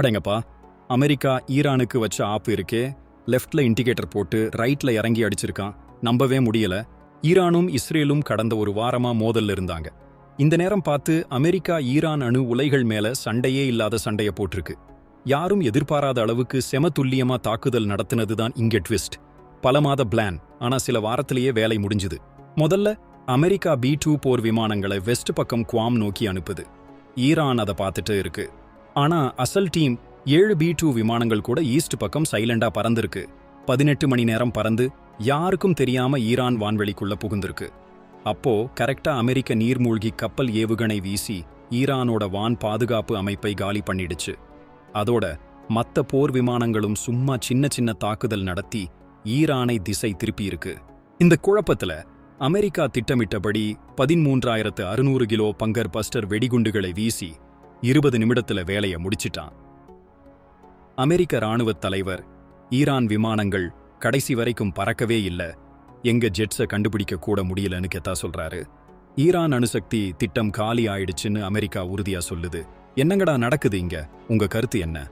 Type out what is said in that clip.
அடங்கப்பா America ஈரானுக்கு வச்ச ஆப்பு இருக்கே லெஃப்ட்ல இண்டிகேட்டர் போட்டு ரைட்ல இறங்கி அடிச்சிருக்கான். நம்பவே முடியல. ஈரானும் இஸ்ரேலும் கடந்த ஒரு வாரமா மோதல்ல இருந்தாங்க. இந்த நேரம் பார்த்து அமெரிக்கா ஈரான் அணு உலைகள் மேல சண்டையே இல்லாத சண்டைய போட்டிருக்கு. யாரும் எதிர்பாராத அளவுக்கு செம துல்லியமா தாக்குதல் நடத்தினதுதான் இங்க ட்விஸ்ட். பல மாத பிளான் ஆனா சில வாரத்திலேயே வேலை முடிஞ்சுது. முதல்ல அமெரிக்கா பி டூ போர் விமானங்களை வெஸ்ட் பக்கம் குவாம் நோக்கி அனுப்புது. ஈரான் அதை பார்த்துட்டு இருக்கு. ஆனா அசல் டீம் ஏழு பி டூ விமானங்கள் கூட ஈஸ்ட் பக்கம் சைலண்டா பறந்திருக்கு. பதினெட்டு மணி நேரம் பறந்து யாருக்கும் தெரியாம ஈரான் வான்வெளிக்குள்ள புகுந்திருக்கு. அப்போ கரெக்டா அமெரிக்க நீர்மூழ்கி கப்பல் ஏவுகணை வீசி ஈரானோட வான் பாதுகாப்பு அமைப்பை காலி பண்ணிடுச்சு. அதோட மத்த போர் விமானங்களும் சும்மா சின்ன சின்ன தாக்குதல் நடத்தி ஈரானை திசை திருப்பியிருக்கு. இந்த குழப்பத்துல அமெரிக்கா திட்டமிட்டபடி பதிமூன்றாயிரத்து அறுநூறு கிலோ பங்கர் பஸ்டர் வெடிகுண்டுகளை வீசி இருபது நிமிடத்துல வேலையை முடிச்சிட்டான். அமெரிக்க ராணுவத் தலைவர் ஈரான் விமானங்கள் கடைசி வரைக்கும் பறக்கவே இல்ல. எங்க ஜெட்ஸை கண்டுபிடிக்க கூட முடியலன்னு கெத்தா சொல்றாரு. ஈரான் அணுசக்தி திட்டம் காலி ஆயிடுச்சுன்னு அமெரிக்கா உறுதியா சொல்லுது. என்னங்கடா நடக்குது இங்க? உங்க கருத்து என்ன?